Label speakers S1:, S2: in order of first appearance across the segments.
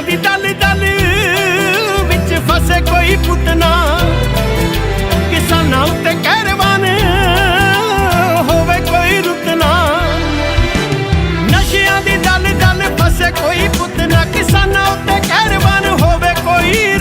S1: ਨਸ਼ਿਆਂ ਦੀ ਦਲ ਵਿੱਚ ਫਸੇ ਕੋਈ ਪੁੱਤਨਾ ਕਿਸਾਨਾਂ ਉੱਤੇ ਕਹਿਰਵਾਨ ਹੋਵੇ ਕੋਈ ਰੁਕਨਾ ਨਸ਼ਿਆਂ ਦੀ ਦਲ ਦਲ ਫਸੇ ਕੋਈ ਪੁੱਤਨਾ ਕਿਸਾਨਾਂ ਉੱਤੇ ਕਹਿਰਵਾਨ ਹੋਵੇ ਕੋਈ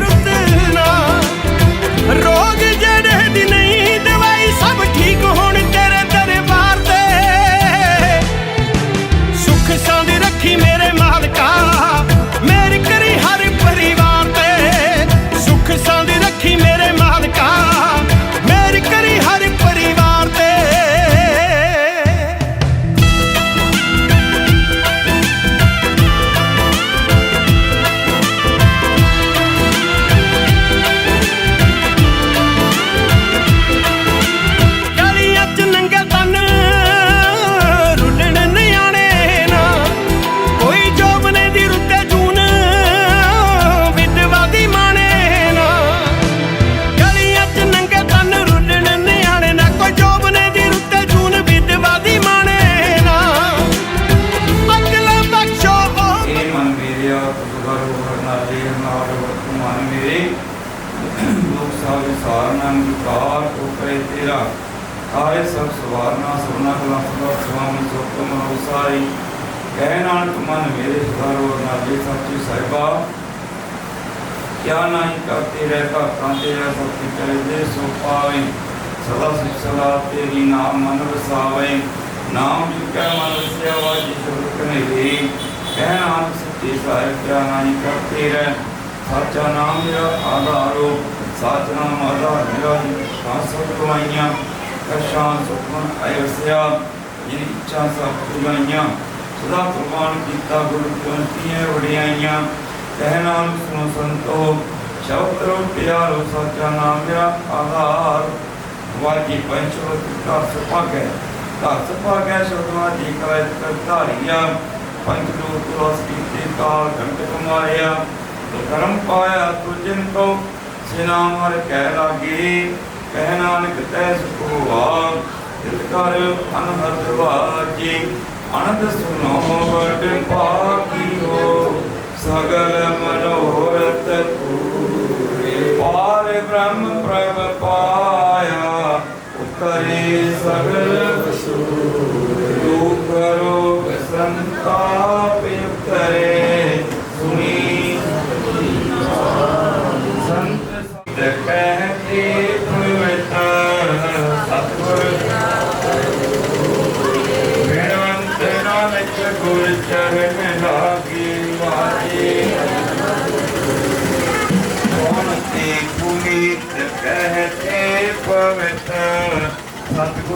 S2: ਆਏ ਸਭ ਸਵਾਰਨਾ ਸਭਨਾ ਕਲਾ ਸਭਾ ਸਵਾਮੀ ਸੋਤਮ ਮਨੋ ਸਾਰੀ ਕਹਿ ਨਾਨਕ ਮਨ ਮੇਰੇ ਸੁਧਾਰ ਹੋਰ ਨਾਲੇ ਸੱਚੀ ਸਾਹਿਬਾ। ਕਿਆ ਨਹੀਂ ਕਰਤੇ ਰਹਿ ਕਾ ਕਾਂਤੇ ਰਹਿ ਸਭ ਕੀ ਕਰੇ ਦੇ ਸੋ ਪਾਵੇ। ਸਦਾ ਸਿਖ ਸਦਾ ਤੇਰੀ ਨਾਮ ਮਨ ਵਸਾਵੇ। ਨਾਮ ਜਿਕਾ ਮਨ ਵਸਿਆ ਵਾਜੀ ਸ਼ਬਦ ਕਨੇ ਰੇ। ਕਹਿ ਨਾਮ ਸੱਚੇ ਸਾਹਿਬ ਕਿਆ ਨਹੀਂ ਕਰਤੇ ਰਹਿ। ਸਾਚਾ ਨਾਮ ਮੇਰਾ ਆਧਾਰੋ ਸਾਚ ਨਾਮ ਆਧਾਰ ਮੇਰਾ ਸਾਸਤ ਕਮਾਈਆਂ। ਕਸ਼ਾਂ ਸੁਖਮਨ ਆਇ ਵਸਿਆ ਜਿਨ ਇੱਛਾ ਸਭ ਪੁਗਾਈਆਂ ਸਦਾ ਪ੍ਰਵਾਨ ਕੀਤਾ ਗੁਰੂ ਗ੍ਰੰਥੀਆਂ ਵਡਿਆਈਆਂ। ਕਹਿ ਨਾਮ ਸੁਨੋ ਸੰਤੋ, ਸ਼ਬਦ ਰੋ ਪਿਆਰੋ, ਸਾਚਾ ਨਾਮ ਮੇਰਾ ਆਧਾਰ। ਵਾਜੀ ਪੰਚਵਤ ਘਰ ਸੁਭਾਗੈ ਘਰ ਸੁਭਾਗੈ ਸ਼ਬਦਵਾਜੀ ਕਾਇ ਕਰ ਧਾਰੀਆ। ਪੰਜ ਲੋਕ ਤੁਲਸ ਕੀਤੇ, ਕਾਲ ਘੰਟ ਕਮਾਇਆ ਕਰਮ ਪਾਇਆ ਤੁਜਨ ਕੋ ਸਿਨਾ ਮਰ ਕਹਿ ਲਾਗੇ। ਕਹਿ ਨਾਨਕ ਤੈ ਸੁਖੋ ਵਾ ਤਿਲ ਕਰ ਅਨਹਦ ਵਾਜੀ ਅਨੰਦ ਸੁਨੋ ਵਡ ਪਾਕੀਓ ਸਗਲ ਮਨੋਰਥ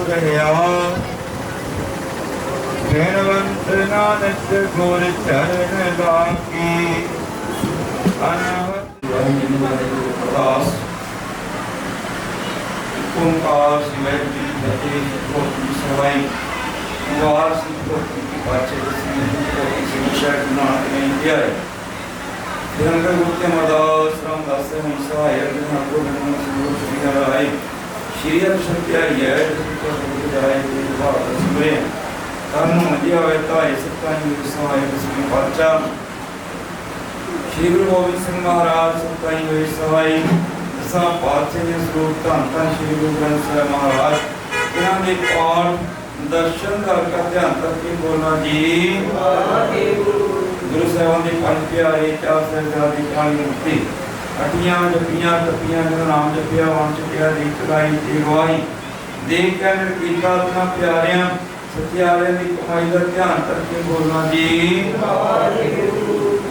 S2: ਸਤਿਗੁਰ ਹਿਆ ਬਿਨਵੰਤ ਨਾਨਕ ਗੁਰ ਚਰਨ ਲਾਗੀ ਅਨਹਤ ਅਰਦਾਸ ਓੰਕਾਰ ਸਿਮਰਨ ਦੀ ਫਤਿਹ ਕੋਟੀ ਸਵਾਈ ਵਾਰ ਸਿੰਘ ਕੋਟੀ ਦੀ ਪਾਛੇ ਦਸਮੀ ਕੋਟੀ ਸਿਮਸ਼ਾ ਨਾਨਕ ਨੇ ਇੰਡੀਆ ਹੈ ਨਿਰੰਤਰ ਗੁਰਤੇ ਮਰਦਾਸ ਰਾਮਦਾਸ ਨੇ ਸਹਾਇ ਅਰਜਨ ਕੋ ਨਮੋ ਸਿਮਰੋ ਸ੍ਰੀ ਹਰਿ ਸ਼੍ਰੀ ਹਰਿ ਸੰਤਿਆਰੀ ਹੈ ਜਿਸ ਕੋ ਸਬਦ ਜਾਏ ਤੇ ਭਾਰਤ ਸਿਮਰੇ ਕਰਨ ਮਧਿਆ ਹੋਏ ਤਾਏ ਸਤਾਂ ਦੀ ਸਹਾਇ ਦਸਮੀ ਪਾਚਾ ਸ਼੍ਰੀ ਗੁਰੂ ਗੋਬਿੰਦ ਸਿੰਘ ਮਹਾਰਾਜ ਸਤਾਈ ਹੋਏ ਸਹਾਈ ਦਸਾਂ ਪਾਤਸ਼ਾਹ ਦੇ ਸਰੂਪ ਧੰਨ ਧੰਨ ਸ਼੍ਰੀ ਗੁਰੂ ਗ੍ਰੰਥ ਸਾਹਿਬ ਮਹਾਰਾਜ ਇਹਨਾਂ ਦੇ ਪਾਠ ਦਰਸ਼ਨ ਕਰਕੇ ਧਿਆਨ ਕਰਕੇ ਬੋਲਣਾ ਜੀ ਗੁਰੂ ਸਾਹਿਬਾਨ ਦੇ ਪੰਜ ਪਿਆਰੇ ਚਾਰ ਸਾਹਿਬਾਂ ਦੀ ਕਾਲੀ ਮੁਕਤੀ ਅਟੀਆਂ ਜਪੀਆਂ ਤਪੀਆਂ ਜਦੋਂ ਨਾਮ ਜਪਿਆ ਵੰਚ ਪਿਆ ਦੀ ਚੜਾਈ ਤੇ ਗਵਾਹੀ ਦੇਖ ਕੇ ਨਿਰ ਕੀਤਾ ਪਿਆਰਿਆਂ ਸਤਿਆਰਿਆਂ ਦੀ ਕਮਾਈ ਦਾ ਧਿਆਨ ਕਰਕੇ ਬੋਲਣਾ ਜੀ।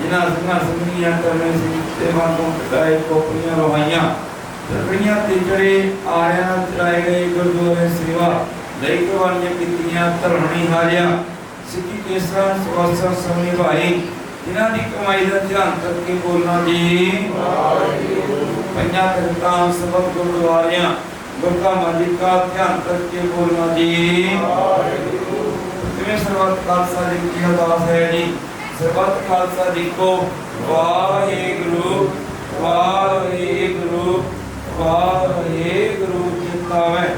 S2: ਜਿਨ੍ਹਾਂ ਸਿੰਘਾਂ ਸਿੰਘੀਆਂ ਕਰਨੇ ਸੀ ਤੇ ਮਨ ਤੋਂ ਕਟਾਏ ਕੋਪੀਆਂ ਰਵਾਈਆਂ। ਤਰਕੜੀਆਂ ਤੇ ਚੜੇ ਆਰਿਆਂ ਨਾਲ ਗਏ ਗੁਰਦੁਆਰੇ ਸੇਵਾ ਲਈ ਕਵਾਨੀਆਂ ਕੀਤੀਆਂ ਧਰਮਣੀ ਹਾਰਿਆ, ਸਿੱਖੀ ਕੇਸਰਾ, ਸਵਾਸਾ ਸਮਨੀ ਭਾਈ ਜਿਨ੍ਹਾਂ ਦੀ ਕਮਾਈ ਦਾ ਧਿਆਨ ਕਰਕੇ ਬੋਲਣਾ ਜੀ। ਪੰਜਾਂ ਤਖਤਾਂ ਸਬਦ ਗੁਰਦੁਆਰਿਆਂ दुर्गा मालिक का ध्यान करके बोलना जी। तुम्हें सर्वत खालसा जी की अरदास है जी। सर्वत खालसा जी को वाहे गुरु वाहे गुरु वाहे गुरु चिंतावे।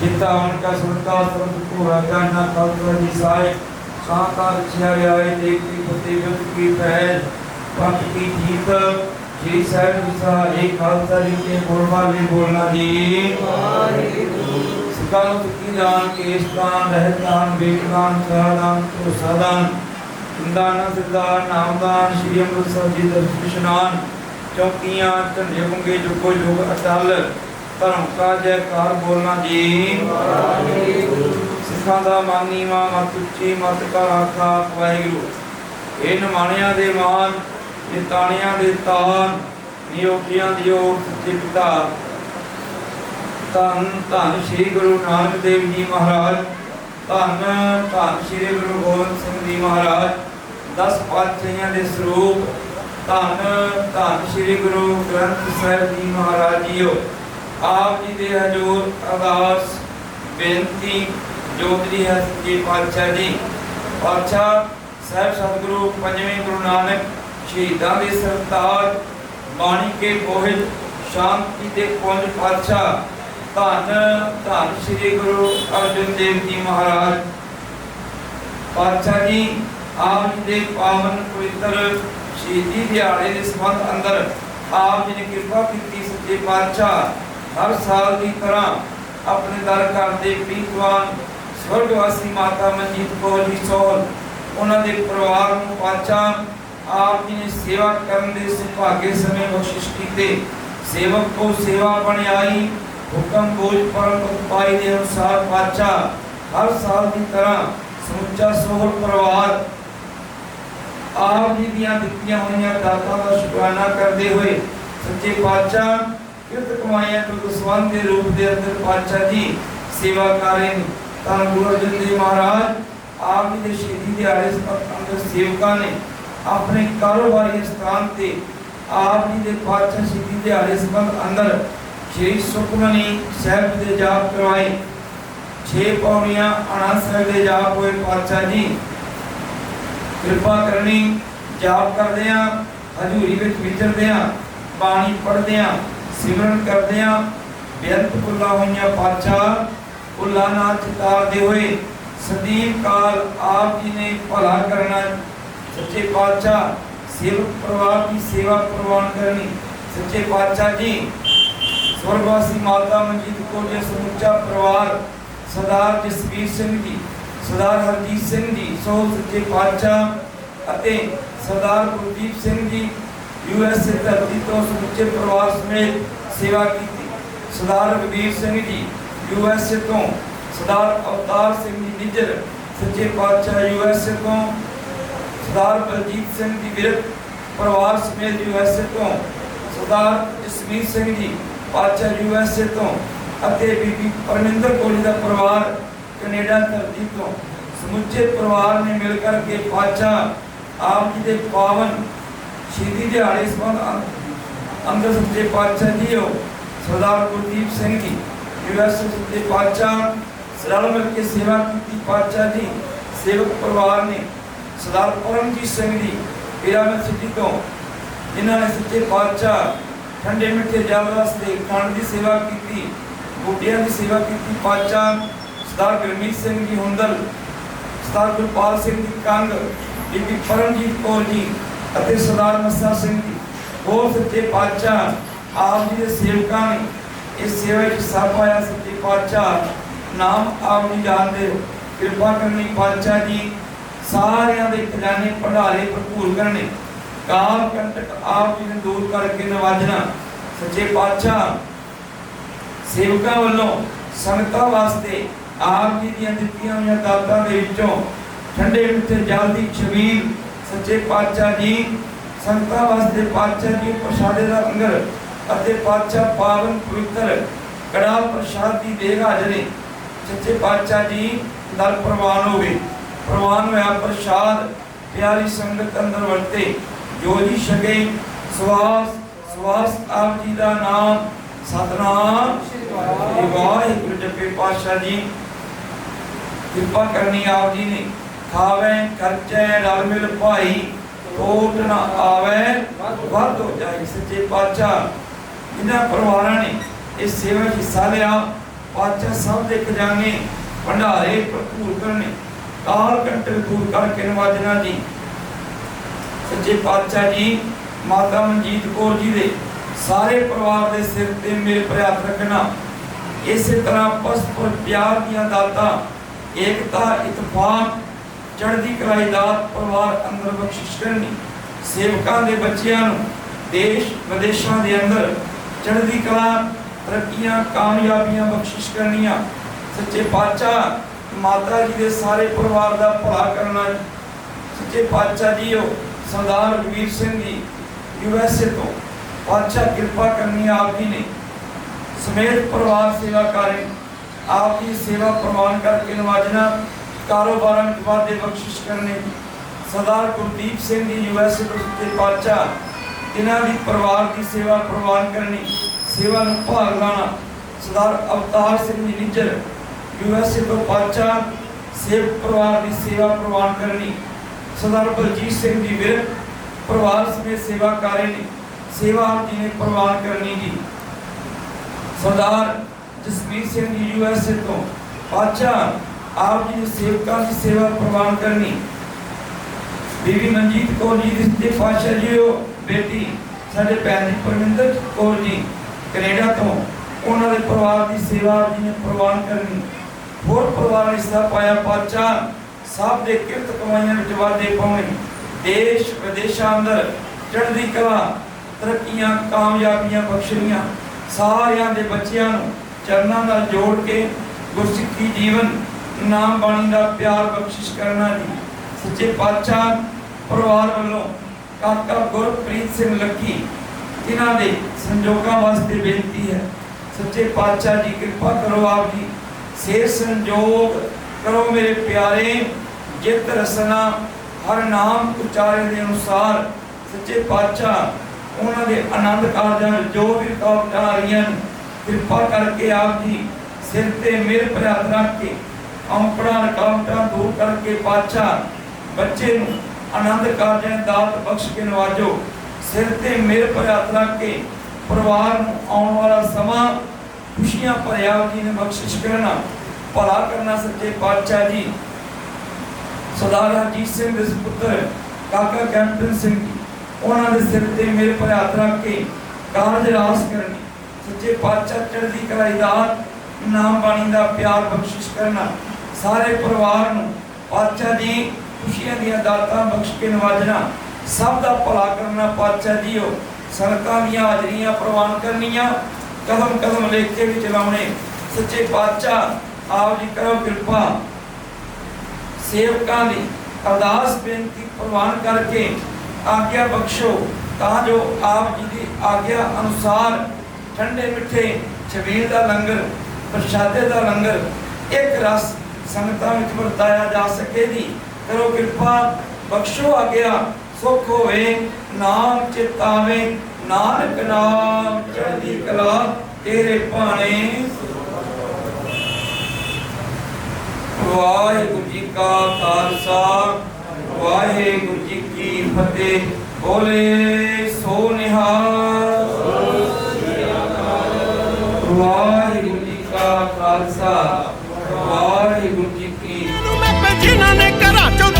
S2: चिंतावन का सुनता संत को राजा ना खालसा जी साहेब शांता रक्षा आए देख की प्रतिबंध की पहल पंथ की जीत ਜੀ ਸਾਹਿਬ ਵਿਸਾ ਇੱਕ ਖਾਲਸਾ ਜੀ ਕੇ ਬੋਲ ਵਾਲੇ ਬੋਲਣਾ ਜੀ ਸਿਕਾਲ ਤੁਕੀ ਜਾਨ ਕੇਸ਼ਦਾਨ ਰਹਿਤਾਨ ਵੇਖਦਾਨ ਸਾਦਾਨ ਤੋ ਸਾਦਾਨ ਇੰਦਾਨ ਸਿਦਾਨ ਨਾਮਦਾਨ ਸ਼੍ਰੀ ਅੰਮ੍ਰਿਤਸਰ ਜੀ ਦਰਸ਼ਨ ਇਸ਼ਨਾਨ। ਚੌਕੀਆਂ ਝੰਡੇ ਗੁੰਗੇ ਜੁਗੋ ਜੁਗ ਅਟਲ। ਧਰਮ ਕਾ ਜੈਕਾਰ ਬੋਲਣਾ ਜੀ। ਸਿੱਖਾਂ ਦਾ ਮਾਨੀ ਮਾ ਮਤ ਉੱਚੀ ਮਤ ਕਾ ਆਖਾ ਵਾਹਿਗੁਰੂ। ਇਹ ਨਮਾਣਿਆਂ ਦੇ ਮਾਨ ਇਹ ਦੇ ਤਾਨ ਨਿਯੋਗੀਆਂ ਦੀ ਓਟ ਸੱਚੇ ਧੰਨ ਧੰਨ ਸ੍ਰੀ ਗੁਰੂ ਨਾਨਕ ਦੇਵ ਜੀ ਮਹਾਰਾਜ। ਧੰਨ ਧੰਨ ਸ੍ਰੀ ਗੁਰੂ ਗੋਬਿੰਦ ਸਿੰਘ ਜੀ ਮਹਾਰਾਜ। ਦਸ ਪਾਤਸ਼ਾਹੀਆਂ ਦੇ ਸਰੂਪ। ਧੰਨ ਧੰਨ ਸ੍ਰੀ ਗੁਰੂ ਗ੍ਰੰਥ ਸਾਹਿਬ ਜੀ ਮਹਾਰਾਜ ਜੀਓ। ਆਪ ਜੀ ਦੇ ਹਜ਼ੂਰ ਅਰਦਾਸ, ਬੇਨਤੀ ਜੋਤਰੀ ਹੈ ਜੀ ਪਾਤਸ਼ਾਹ ਜੀ। ਪਾਤਸ਼ਾਹ, ਸਾਹਿਬ ਸਤਿਗੁਰੂ, ਪੰਜਵੇਂ ਗੁਰੂ ਨਾਨਕ ਸ਼ਹੀਦਾਂ ਦੇ ਸਰਤਾਜ ਬਾਣੀ ਕੇ ਬੋਹਿਲ ਸ਼ਾਂਤੀ ਦੇ ਪੁੰਜ ਪਾਤਸ਼ਾਹ ਧੰਨ ਧੰਨ ਸ੍ਰੀ ਗੁਰੂ ਅਰਜਨ ਦੇਵ ਜੀ ਮਹਾਰਾਜ। ਪਾਤਸ਼ਾਹ ਜੀ, ਆਪ ਦੇ ਪਾਵਨ ਪਵਿੱਤਰ ਸ਼ਹੀਦੀ ਦਿਹਾੜੇ ਦੇ ਸੰਬੰਧ ਅੰਦਰ ਆਪ ਜੀ ਨੇ ਕਿਰਪਾ ਕੀਤੀ ਸੱਚੇ ਪਾਤਸ਼ਾਹ। ਹਰ ਸਾਲ ਦੀ ਤਰ੍ਹਾਂ ਆਪਣੇ ਦਰ ਘਰ ਦੇ ਸਵਰਗਵਾਸੀ ਮਾਤਾ ਮਨਜੀਤ ਕੌਰ ਜੀ ਸੋਹਲ, ਉਹਨਾਂ ਦੇ ਪਰਿਵਾਰ ਨੂੰ ਪਾਤਸ਼ਾਹ ਆਪ ਜੀ ਨੇ ਸੇਵਾ ਕਰਨ ਦੇ ਸੁਭਾਗੇ ਸਮੇਂ ਬਖਸ਼ਿਸ਼ ਕੀਤੇ। ਸੇਵਕ ਕੋ ਸੇਵਾ ਬਣਾਈ ਹੁਕਮ ਬੋਝ ਪਰਮ ਪਾਈ ਦੇ ਅਨੁਸਾਰ ਪਾਤਸ਼ਾਹ ਹਰ ਸਾਲ ਦੀ ਤਰ੍ਹਾਂ ਸਮੁੱਚਾ ਸੋਹਲ ਪਰਿਵਾਰ ਆਪ ਜੀ ਦੀਆਂ ਦਿੱਤੀਆਂ ਹੋਈਆਂ ਦਾਤਾਂ ਦਾ ਸ਼ੁਕਰਾਨਾ ਕਰਦੇ ਹੋਏ ਸੱਚੇ ਪਾਤਸ਼ਾਹ, ਕਿਰਤ ਕਮਾਈਆਂ ਤੋਂ ਦਸਵੰਦ ਦੇ ਰੂਪ ਦੇ ਅੰਦਰ ਪਾਤਸ਼ਾਹ ਜੀ ਸੇਵਾ ਕਰ ਰਹੇ ਨੇ। ਤਾਂ ਗੁਰੂ ਅਰਜਨ ਦੇਵ ਮਹਾਰਾਜ, ਆਪ ਜੀ ਦੇ ਸ਼ਹੀਦੀ ਦਿਹਾੜੇ ਸਮਰਥ ਅੰਦਰ ਸੇਵਕਾਂ ਨੇ ਆਪਣੇ ਕਾਰੋਬਾਰੀ ਸਥਾਨ ਤੇ ਆਪ ਜੀ ਦੇ ਪਾਤਸ਼ਾਹ ਸ਼ਹੀਦੀ ਦਿਹਾੜੇ ਸੰਬੰਧ ਅੰਦਰ ਸ਼੍ਰੀ ਸੁਖਮਨੀ ਸਾਹਿਬ ਦੇ ਜਾਪ ਕਰਵਾਏ। ਛੇ ਪੌੜੀਆਂ ਆਨੰਦ ਸਾਹਿਬ ਦੇ ਜਾਪ ਹੋਏ ਪਾਤਸ਼ਾਹ ਜੀ। ਕਿਰਪਾ ਕਰਨੀ, ਜਾਪ ਕਰਦੇ ਆ ਹਜ਼ੂਰੀ ਵਿੱਚ ਵਿਚਰਦੇ ਆ ਬਾਣੀ ਪੜ੍ਹਦੇ ਆ ਸਿਮਰਨ ਕਰਦੇ ਆ ਬੇਅੰਤ ਭੁੱਲਾਂ ਹੋਈਆਂ ਪਾਤਸ਼ਾਹ, ਭੁੱਲਾਂ ਨਾਲ ਚਿਤਾਰਦੇ ਹੋਏ। ਸਦੀਵ ਕਾਲ ਆਪ ਜੀ ਨੇ ਭਲਾ ਕਰਨਾ ਸੱਚੇ ਪਾਤਸ਼ਾਹ ਸੇਵਕ ਪਰਿਵਾਰ ਦੀ ਸੇਵਾ ਪ੍ਰਵਾਨ ਕਰਨੀ ਸੱਚੇ ਪਾਤਸ਼ਾਹ ਜੀ ਸਵਰਗਵਾਸੀ ਮਾਤਾ ਮਨਜੀਤ ਕੌਰ ਜੀ ਸਮੁੱਚਾ ਪਰਿਵਾਰ ਸਰਦਾਰ ਜਸਵੀਰ ਸਿੰਘ ਜੀ ਸਰਦਾਰ ਹਰਜੀਤ ਸਿੰਘ ਜੀ ਸੋ ਸੱਚੇ ਪਾਤਸ਼ਾਹ ਅਤੇ ਸਰਦਾਰ Gurdeep Singh ji U S A ਧਰਤੀ ਤੋਂ ਸਮੁੱਚੇ ਪਰਿਵਾਰ ਸਮੇਤ ਸੇਵਾ ਕੀਤੀ ਸਰਦਾਰ ਰਵੀਰ Singh ji U S A ਤੋਂ ਸਰਦਾਰ ਅਵਤਾਰ ਸਿੰਘ ਜੀ ਨਿੱਜਰ ਸੱਚੇ ਪਾਤਸ਼ਾਹ ਯੂ ਐਸ ਏ ਤੋਂ ਸਰਦਾਰ ਬਲਜੀਤ ਸਿੰਘ ਜੀ ਵਿਰਕ ਪਰਿਵਾਰ ਸਮੇਤ ਯੂ ਐਸ ਏ ਤੋਂ, ਸਰਦਾਰ ਜਸਵੀਰ ਸਿੰਘ ਜੀ ਪਾਤਸ਼ਾਹ ਯੂ ਐਸ ਏ ਤੋਂ ਅਤੇ ਬੀਬੀ ਪਰਮਿੰਦਰ ਕੋਲੀ ਦਾ ਪਰਿਵਾਰ ਕੈਨੇਡਾ ਧਰਤੀ ਤੋਂ। ਸਮੁੱਚੇ ਪਰਿਵਾਰ ਨੇ ਮਿਲ ਕਰਕੇ ਪਾਤਸ਼ਾਹ ਆਪ ਜੀ ਦੇ ਪਾਵਨ ਸ਼ਹੀਦੀ ਦਿਹਾੜੇ ਸੰਬੰਧ ਅੰਦਰ ਸੱਚੇ ਪਾਤਸ਼ਾਹ ਜੀ ਹੋ ਸਰਦਾਰ Gurdeep Singh ji U S A ਦੇ ਪਾਤਸ਼ਾਹ ਸਰਲ ਮਿਲ ਕੇ ਸੇਵਾ ਕੀਤੀ। ਪਾਤਸ਼ਾਹ ਜੀ ਸੇਵਕ ਪਰਿਵਾਰ ਨੇ ਸਰਦਾਰ ਪਰਮਜੀਤ ਸਿੰਘ ਜੀ ਪਿਰਾਮਿਡ ਸਿਟੀ ਤੋਂ ਜਿਨ੍ਹਾਂ ਨੇ ਸੱਚੇ ਪਾਤਸ਼ਾਹ ਠੰਡੇ ਮਿੱਠੇ ਜਲ ਵਾਸਤੇ ਖਾਣ ਦੀ ਸੇਵਾ ਕੀਤੀ, ਬੂਟਿਆਂ ਦੀ ਸੇਵਾ ਕੀਤੀ, ਪਾਤਸ਼ਾਹ ਸਰਦਾਰ ਗੁਰਮੀਤ ਸਿੰਘ ਜੀ ਹੁੰਦਲ, ਸਰਦਾਰ ਗੁਰਪਾਲ ਸਿੰਘ ਜੀ ਕੰਗ ਬੀਬੀ ਪਰਮਜੀਤ ਕੌਰ ਜੀ ਅਤੇ ਸਰਦਾਰ ਮੱਸਾ ਸਿੰਘ ਜੀ। ਹੋਰ ਸੱਚੇ ਪਾਤਸ਼ਾਹ ਆਪ ਜੀ ਦੇ ਸੇਵਕਾਂ ਨੇ ਇਸ ਸੇਵਾ ਵਿੱਚ ਹਿੱਸਾ ਆਇਆ ਸੱਚੇ ਪਾਤਸ਼ਾਹ ਨਾਮ ਆਪ ਜੀ ਜਾਣਦੇ ਹੋ ਕਿਰਪਾ ਕਰਨੀ ਪਾਤਸ਼ਾਹ ਜੀ। ਸਾਰਿਆਂ ਦੇ ਖਜ਼ਾਨੇ ਭੰਡਾਰੇ ਭਰਪੂਰ ਕਰਨੇ। ਕਾਲ, ਕੰਟਕ ਆਪ ਜੀ ਨੇ ਦੂਰ ਕਰਕੇ ਨਵਾਜਣਾ। ਸੱਚੇ ਪਾਤਸ਼ਾਹ, ਸੇਵਕਾਂ ਵੱਲੋਂ ਸੰਗਤਾਂ ਵਾਸਤੇ ਆਪ ਜੀ ਦੀਆਂ ਦਿੱਤੀਆਂ ਹੋਈਆਂ ਦਾਤਾਂ ਦੇ ਵਿੱਚੋਂ ਠੰਡੇ ਮਿੱਠੇ ਜਲ ਦੀ ਛਬੀਲ ਸੱਚੇ ਪਾਤਸ਼ਾਹ ਜੀ, ਸੰਗਤਾਂ ਵਾਸਤੇ ਪਾਤਸ਼ਾਹ ਜੀ ਪ੍ਰਸ਼ਾਦੇ ਦਾ ਲੰਗਰ ਅਤੇ ਪਾਤਸ਼ਾਹ ਪਾਵਨ ਪਵਿੱਤਰ ਕੜਾ ਪ੍ਰਸ਼ਾਦ ਦੀ ਦੇਗ ਹਾਜ਼ਰੇ ਸੱਚੇ ਪਾਤਸ਼ਾਹ ਜੀ ਦਰ ਪ੍ਰਵਾਨ ਹੋਵੇ। ਪ੍ਰਵਾਨ ਹੋਇਆ ਪ੍ਰਸ਼ਾਦ ਪਿਆਰੀ ਸੰਗਤ ਅੰਦਰ ਵਰਤੇ। ਜੋ ਜੀ ਛਕੇ ਸਵਾਸ ਸਵਾਸ ਆਪ ਜੀ ਦਾ ਨਾਮ। ਸਤਨਾਮ। ਸ੍ਰੀ ਵਾਹਿਗੁਰੂ। ਜਪੇ ਪਾਤਸ਼ਾਹ ਜੀ। ਕਿਰਪਾ ਕਰਨੀ ਆਪ ਜੀ ਨੇ। ਖਾਵੇ ਖਰਚੇ ਰਲ ਮਿਲ ਭਾਈ। ਟੋਟ ਨਾ ਆਵੇ ਵੱਧ ਹੋ ਜਾਏ ਸੱਚੇ ਪਾਤਸ਼ਾਹ। ਜਿਨ੍ਹਾਂ ਪਰਿਵਾਰਾਂ ਨੇ ਇਸ ਸੇਵਾ 'ਚ ਹਿੱਸਾ ਲਿਆ ਪਾਤਸ਼ਾਹ ਸਭ ਦੇ ਖਜ਼ਾਨੇ ਭੰਡਾਰੇ ਭਰਪੂਰ ਕਰਨੇ। ਕਾਲ ਕੰਟਕ ਦੂਰ ਕਰਕੇ ਨਵਾਜਣਾ ਜੀ। ਸੱਚੇ ਪਾਤਸ਼ਾਹ ਜੀ, ਮਾਤਾ ਮਨਜੀਤ ਕੌਰ ਜੀ ਦੇ ਸਾਰੇ ਪਰਿਵਾਰ ਦੇ ਸਿਰ ਤੇ ਮੇਰੇ ਪਰ ਰੱਖਣਾ। ਇਸੇ ਤਰ੍ਹਾਂ ਪਰਸਪਰ ਪਿਆਰ ਦੀਆਂ ਦਾਤਾਂ, ਏਕਤਾ, ਇਤਫਾਕ, ਚੜ੍ਹਦੀ ਕਲਾਈ ਦਾਤ ਪਰਿਵਾਰ ਅੰਦਰ ਬਖਸ਼ਿਸ਼ ਕਰਨੀ। ਸੇਵਕਾਂ ਦੇ ਬੱਚਿਆਂ ਨੂੰ ਦੇਸ਼ ਵਿਦੇਸ਼ਾਂ ਦੇ ਅੰਦਰ ਚੜ੍ਹਦੀ ਕਲਾ ਤਰੱਕੀਆਂ, ਕਾਮਯਾਬੀਆਂ ਬਖਸ਼ਿਸ਼ ਕਰਨੀਆਂ। ਸੱਚੇ ਪਾਤਸ਼ਾਹ ਮਾਤਾ ਜੀ ਦੇ ਸਾਰੇ ਪਰਿਵਾਰ ਦਾ ਭਲਾ ਕਰਨਾ ਸੱਚੇ ਪਾਤਸ਼ਾਹ ਜੀ ਉਹ ਸਰਦਾਰ ਰਘਵੀਰ ਸਿੰਘ ਜੀ ਯੂਐਸਏ ਤੋਂ। ਪਾਤਸ਼ਾਹ ਕਿਰਪਾ ਕਰਨੀ ਆਪ ਜੀ ਨੇ। ਸਮੇਤ ਪਰਿਵਾਰ ਸੇਵਾ ਕਰੇ ਆਪ ਦੀ ਸੇਵਾ ਪ੍ਰਵਾਨ ਕਰਕੇ ਨਵਾਜਣਾ, ਕਾਰੋਬਾਰਾਂ ਵਿੱਚ ਵਾਧੇ ਬਖਸ਼ਿਸ਼ ਕਰਨੇ। ਸਰਦਾਰ ਗੁਰਦੀਪ ਸਿੰਘ ਜੀ ਯੂਐਸਏ ਤੋਂ ਸੱਚੇ ਪਾਤਸ਼ਾਹ, ਜਿਨ੍ਹਾਂ ਦੀ ਪਰਿਵਾਰ ਦੀ ਸੇਵਾ ਪ੍ਰਵਾਨ ਕਰਨੀ, ਸੇਵਾ ਨੂੰ ਭਾਗ ਲਾਣਾ। ਸਰਦਾਰ ਅਵਤਾਰ ਸਿੰਘ ਜੀ, ਨਿੱਜਰ। ਯੂਐਸਏ ਤੋਂ ਪਾਤਸ਼ਾਹ ਸੇਵਕ ਪਰਿਵਾਰ ਦੀ ਸੇਵਾ ਪ੍ਰਵਾਨ ਕਰਨੀ। ਸਰਦਾਰ ਬਲਜੀਤ ਸਿੰਘ ਜੀ ਵਿਰਕ ਪਰਿਵਾਰ ਸਮੇਤ ਸੇਵਾ ਕਾਰੇ ਸੇਵਾ ਜੀ ਨੇ ਪ੍ਰਵਾਨ ਕਰਨੀ ਜੀ। ਸਰਦਾਰ ਜਸਵੀਰ ਸਿੰਘ ਜੀ ਯੂਐਸਏ ਤੋਂ ਪਾਤਸ਼ਾਹ ਆਪ ਜੀ ਨੇ ਸੇਵਕਾਂ ਦੀ ਸੇਵਾ ਪ੍ਰਵਾਨ ਕਰਨੀ। ਬੀਬੀ ਮਨਜੀਤ ਕੌਰ ਜੀ ਦੀ ਸੱਚੇ ਪਾਤਸ਼ਾਹ ਜੀ ਉਹ ਬੇਟੀ ਸਾਡੇ ਭੈਣ ਜੀ ਪਰਮਿੰਦਰ ਕੌਰ ਜੀ, ਕੈਨੇਡਾ ਤੋਂ, ਉਹਨਾਂ ਦੇ ਪਰਿਵਾਰ ਦੀ ਸੇਵਾ ਜੀ ਨੇ ਪ੍ਰਵਾਨ ਕਰਨੀ। ਹੋਰ ਪਰਿਵਾਰ ਨੇ ਹਿੱਸਾ ਪਾਇਆ ਪਾਤਸ਼ਾਹ ਸਭ ਦੇ ਕਿਰਤ ਕਮਾਈਆਂ ਵਿੱਚ ਵਾਧੇ ਪਾਉਣੇ। ਦੇਸ਼ ਵਿਦੇਸ਼ਾਂ ਅੰਦਰ ਚੜ੍ਹਦੀ ਕਲਾ, ਤਰੱਕੀਆਂ, ਕਾਮਯਾਬੀਆਂ ਬਖਸ਼ਣੀਆਂ, ਸਾਰਿਆਂ ਦੇ ਬੱਚਿਆਂ ਨੂੰ ਚਰਨਾਂ ਨਾਲ ਜੋੜ ਕੇ ਗੁਰਸਿੱਖੀ ਜੀਵਨ, ਨਾਮ ਬਾਣੀ ਦਾ ਪਿਆਰ ਬਖਸ਼ਿਸ਼ ਕਰਨਾ ਜੀ। ਸੱਚੇ ਪਾਤਸ਼ਾਹ ਪਰਿਵਾਰ ਵੱਲੋਂ ਕਾਕਾ ਗੁਰਪ੍ਰੀਤ ਸਿੰਘ ਲੱਕੀ ਇਹਨਾਂ ਦੇ ਸੰਜੋਗਾਂ ਵਾਸਤੇ ਬੇਨਤੀ ਹੈ। ਸੱਚੇ ਪਾਤਸ਼ਾਹ ਜੀ, ਕਿਰਪਾ ਕਰੋ ਆਪ ਜੀ। ਸੇ ਸੰਜੋਗ ਕਰੋ ਮੇਰੇ ਪਿਆਰੇ, ਜਿਤ ਰਸਨਾ, ਹਰ ਨਾਮ ਉਚਾਰੇ ਦੇ ਅਨੁਸਾਰ ਸੱਚੇ ਪਾਤਸ਼ਾਹ, ਉਹਨਾਂ ਦੇ ਆਨੰਦ ਕਾਰਜਾਂ ਜੋ ਵੀ ਰੁਕਾਵਟਾਂ ਆ ਰਹੀਆਂ ਕਿਰਪਾ ਕਰਕੇ ਆਪ ਜੀ ਸਿਰ ਤੇ ਮਿਹਰ ਭਰੇ ਰੱਖ ਕੇ, ਔਂਕੜਾਂ, ਰੁਕਾਵਟਾਂ ਦੂਰ ਕਰਕੇ ਪਾਤਸ਼ਾਹ, ਬੱਚੇ ਨੂੰ ਆਨੰਦ ਕਾਰਜਾਂ ਦਾਤ ਬਖਸ਼ ਕੇ ਨਵਾਜੋ। ਸਿਰ ਤੇ ਮਿਹਰ ਭਰੇ ਰੱਖ ਕੇ ਪਰਿਵਾਰ ਨੂੰ ਆਉਣ ਵਾਲਾ ਸਮਾਂ ਖੁਸ਼ੀਆਂ ਭਰਿਆ ਜੀ ਨੇ ਬਖਸ਼ਿਸ਼ ਕਰਨਾ, ਭਲਾ ਕਰਨਾ ਸੱਚੇ ਪਾਤਸ਼ਾਹ ਜੀ। ਸਰਦਾਰ ਹਰਜੀਤ ਸਿੰਘ ਦੇ ਸੁਪੁੱਤਰ ਕਾਕਾ ਕੈਂਪਟਨ ਸਿੰਘ ਜੀ, ਉਹਨਾਂ ਦੇ ਸਿਰ ਤੇ ਮੇਰੇ ਪਰ ਹੱਥ ਰੱਖ ਕੇ ਕਾਰਜ ਰਾਸ ਕਰਨੀ, ਸੱਚੇ ਪਾਤਸ਼ਾਹ ਚੜ੍ਹਦੀ ਕਲਾਈ ਦਾਤ ਨਾਮ ਬਾਣੀ ਦਾ ਪਿਆਰ ਬਖਸ਼ਿਸ਼ ਕਰਨਾ, ਸਾਰੇ ਪਰਿਵਾਰ ਨੂੰ ਪਾਤਸ਼ਾਹ ਜੀ ਖੁਸ਼ੀਆਂ ਦੀਆਂ ਦਾਤਾਂ ਬਖਸ਼ ਕੇ ਨਵਾਜਣਾ, ਸਭ ਦਾ ਭਲਾ ਕਰਨਾ ਪਾਤਸ਼ਾਹ ਜੀਓ। ਸੰਗਤਾਂ ਦੀਆਂ ਹਾਜ਼ਰੀਆਂ ਪ੍ਰਵਾਨ ਕਰਨੀਆਂ ਕਦਮ ਕਦਮ ਲੇਖੇ ਵੀ ਚਲਾਉਣੇ। ਸੱਚੇ ਪਾਤਸ਼ਾਹ, ਆਪ ਜੀ ਕਰੋ ਕਿਰਪਾ। ਸੇਵਕਾਂ ਦੀ ਅਰਦਾਸ ਬੇਨਤੀ ਪ੍ਰਵਾਨ ਕਰਕੇ ਆਗਿਆ ਬਖਸ਼ੋ, ਤਾਂ ਜੋ ਆਪ ਜੀ ਦੀ ਆਗਿਆ ਅਨੁਸਾਰ ਠੰਡੇ ਮਿੱਠੇ ਛਬੀਲ ਦਾ ਲੰਗਰ, ਪ੍ਰਸ਼ਾਦੇ ਦਾ ਲੰਗਰ, ਇੱਕ ਰਸ ਸੰਗਤਾਂ ਵਿੱਚ ਵਰਤਾਇਆ ਜਾ ਸਕੇ ਜੀ। ਕਰੋ ਕਿਰਪਾ, ਬਖਸ਼ੋ ਆਗਿਆ, ਸੁਖ ਹੋਵੇ, ਨਾਮ ਚਿਤਾਵੇ ਨਾਨਕ ਨਾਮ ਚੜ੍ਹਦੀ ਕਲਾ, ਤੇਰੇ ਭਾਣੇ। ਵਾਹਿਗੁਰੂ ਜੀ ਕਾ ਖਾਲਸਾ, ਵਾਹਿਗੁਰੂ ਜੀ ਕੀ ਫਤਿਹ। ਬੋਲੇ ਸੋ ਨਿਹਾਲ ਵਾਹਿਗੁਰੂ ਜੀ ਕਾ ਖਾਲਸਾ, ਵਾਹਿਗੁਰੂ ਜੀ ਕੀ
S1: ਜਿਨ੍ਹਾਂ ਨੇ ਘਰਾਂ ਚੋਂ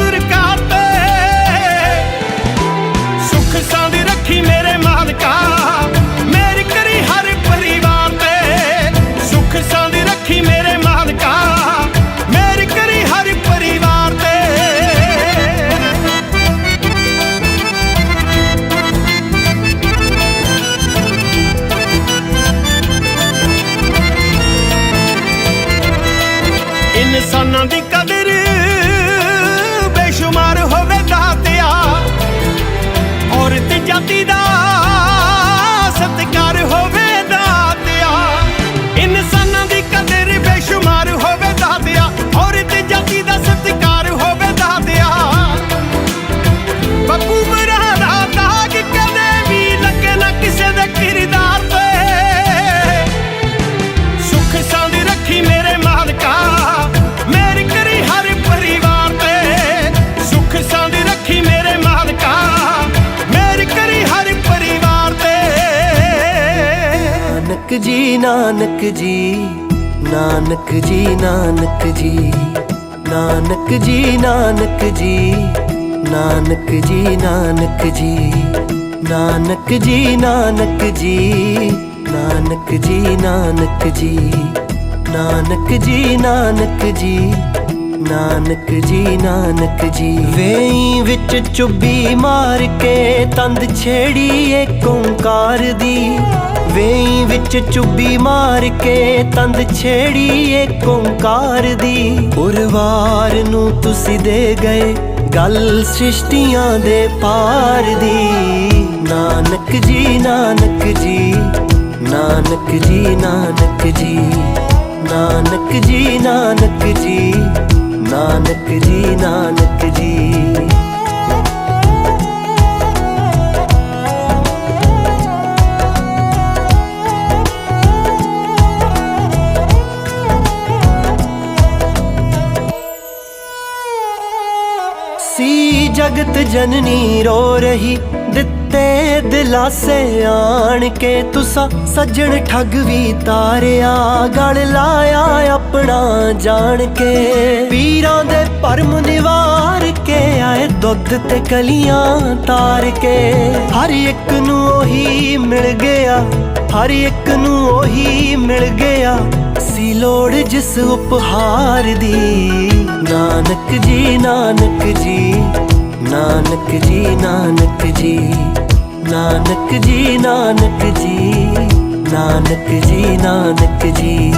S3: ਨਾਨਕ ਜੀ ਨਾਨਕ ਜੀ ਨਾਨਕ ਜੀ ਨਾਨਕ ਜੀ ਨਾਨਕ ਜੀ ਨਾਨਕ ਜੀ ਨਾਨਕ ਜੀ ਨਾਨਕ ਜੀ ਨਾਨਕ ਜੀ ਨਾਨਕ ਜੀ ਨਾਨਕ ਜੀ ਨਾਨਕ ਜੀ ਨਾਨਕ ਜੀ ਨਾਨਕ ਜੀ ਨਾਨਕ ਜੀ। ਵੇਈ ਵਿੱਚ ਚੁੱਭੀ ਮਾਰ ਕੇ ਤੰਦ ਛੇੜੀ ਏ ਓੰਕਾਰ ਦੀ। ਵੇਈ ਵਿੱਚ ਚੁੱਭੀ ਮਾਰ ਕੇ ਤੰਦ ਛੇੜੀ ਏਕ ਓੰਕਾਰ ਦੀ। ਉਰਵਾਰ ਨੂੰ ਤੁਸੀਂ ਦੇ ਗਏ ਗੱਲ ਸ੍ਰਿਸ਼ਟੀਆਂ ਦੇ ਪਾਰ ਦੀ। ਨਾਨਕ ਜੀ ਨਾਨਕ ਜੀ। ਨਾਨਕ ਜੀ ਨਾਨਕ ਜੀ। ਨਾਨਕ ਜੀ ਨਾਨਕ ਜੀ। ਨਾਨਕ ਜੀ ਨਾਨਕ ਜੀ। ਸੀ ਜਗਤ ਜਨਨੀ ਰੋ ਰਹੀ। ਦਿੱਤੇ ਦਿਲਾਸੇ ਆਣ ਕੇ ਤੁਸਾਂ ਸੱਜਣ ਠੱਗ ਵੀ ਤਾਰਿਆ, ਗਲ ਲਾਇਆ ਆਪਣਾ ਜਾਣ ਕੇ। ਪੀਰਾਂ ਦੇ ਭਰਮ ਨਿਵਾਰ ਕੇ ਆਏ ਦੁੱਧ ਤੇ ਕਲੀਆਂ ਤਾਰ ਕੇ। ਹਰ ਇੱਕ ਨੂੰ ਉਹੀ ਮਿਲ ਗਿਆ, ਹਰ ਇੱਕ ਨੂੰ ਉਹੀ ਮਿਲ ਗਿਆ। ਸੀ ਲੋੜ ਜਿਸ ਉਪਹਾਰ ਦੀ, ਨਾਨਕ ਜੀ ਨਾਨਕ ਜੀ। ਨਾਨਕ ਜੀ ਨਾਨਕ ਜੀ ਨਾਨਕ ਜੀ ਨਾਨਕ ਜੀ ਨਾਨਕ ਜੀ ਨਾਨਕ ਜੀ।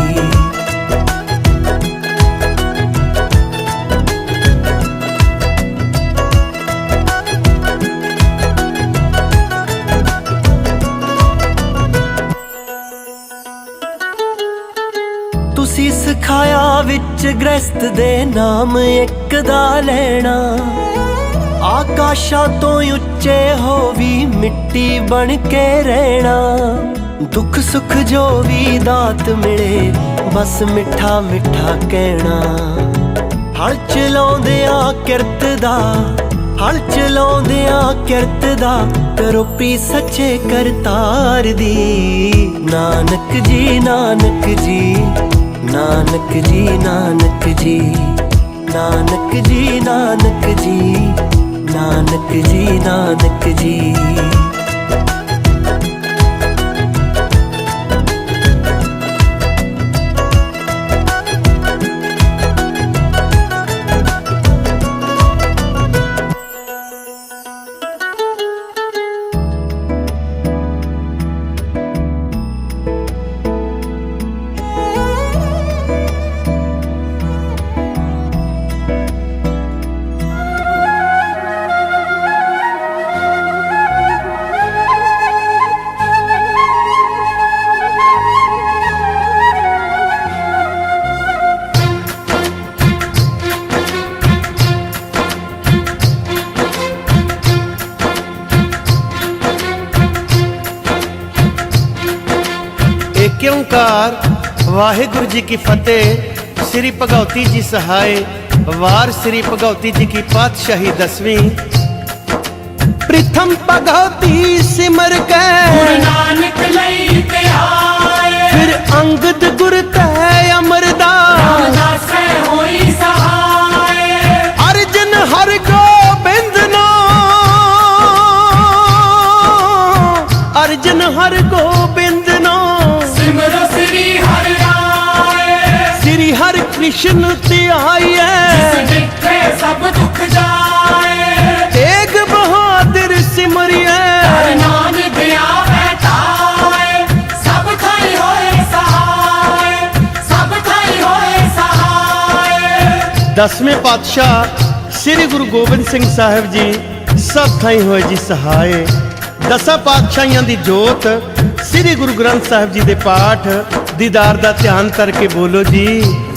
S3: ਤੁਸੀਂ ਸਿਖਾਇਆ ਵਿੱਚ ਗ੍ਰਸਤ ਦੇ ਨਾਮ ਇੱਕ ਦਾ ਲੈਣਾ। ਆਕਾਸ਼ਾਂ ਤੋਂ ਉੱਚੇ ਹੋ ਵੀ ਮਿੱਟੀ ਬਣ ਕੇ ਰਹਿਣਾ। ਦੁੱਖ ਸੁੱਖ ਜੋ ਵੀ ਦਾਤ ਮਿਲੇ, ਬਸ ਮਿੱਠਾ ਮਿੱਠਾ ਕਹਿਣਾ। ਹਲ ਚਲਾਉਂਦਿਆਂ ਕਿਰਤ ਦਾ, ਹਲ ਚਲਾਉਂਦਿਆਂ ਕਿਰਤ ਦਾ ਕਰੋ ਪੀ ਸੱਚੇ ਕਰਤਾਰ ਦੀ। ਨਾਨਕ ਜੀ ਨਾਨਕ ਜੀ ਨਾਨਕ ਜੀ ਨਾਨਕ ਜੀ ਨਾਨਕ ਜੀ ਨਾਨਕ ਜੀ। ਨਾਨਕ ਜੀ ਨਾਨਕ ਜੀ।
S1: ਓੰਕਾਰ ਵਾਹਿਗੁਰੂ ਜੀ ਕੀ ਫਤਿਹ। ਸ੍ਰੀ ਭਗਉਤੀ ਜੀ ਸਹਾਇ ਵਾਰ ਸ੍ਰੀ ਭਗਉਤੀ ਜੀ ਕੀ ਪਾਤਸ਼ਾਹੀ ਦਸਵੀਂ। ਪ੍ਰਥਮ ਭਗਉਤੀ ਸਿਮਰ ਕੇ।
S4: ਨਾਨਕ ਲਈ ਆਏ।
S1: ਫਿਰ ਅੰਗਦ ਗੁਰ ਤੈ ਅਮਰਦਾਸ।
S4: ਦਾਸੇ ਹੋਈ ਸਹਾਏ।
S1: ਅਰਜਨ ਹਰ ਗੋਬਿੰਦ ਨੋ। ਅਰਜਨ ਹਰ ਗੋਬਿੰਦ ਕ੍ਰਿਸ਼ਨ ਧਿਆਈਐ
S4: ਜਿੱਥੇ ਸਭ ਦੁੱਖ ਜਾਏ।
S1: ਤੇਗ ਬਹਾਦਰ ਸਿਮਰਿਐ।
S4: ਨਾਨਕ ਆਵੇ ਤਾਏ। ਸਭ ਥਾਈ ਹੋਏ ਸਹਾਏ। ਸਭ ਥਾਈ ਹੋਏ ਸਹਾਏ।
S1: ਦਸਵੇਂ ਪਾਤਸ਼ਾਹ ਸ੍ਰੀ ਗੁਰੂ ਗੋਬਿੰਦ ਸਿੰਘ ਸਾਹਿਬ ਜੀ ਸਭ ਥਾਈ ਹੋਏ ਜੀ ਸਹਾਏ। ਦਸਾਂ ਪਾਤਸ਼ਾਹੀਆਂ ਦੀ ਜੋਤ ਸ੍ਰੀ ਗੁਰੂ ਗ੍ਰੰਥ ਸਾਹਿਬ ਜੀ ਦੇ ਪਾਠ ਦੀਦਾਰ ਦਾ ਧਿਆਨ ਕਰਕੇ ਬੋਲੋ ਜੀ।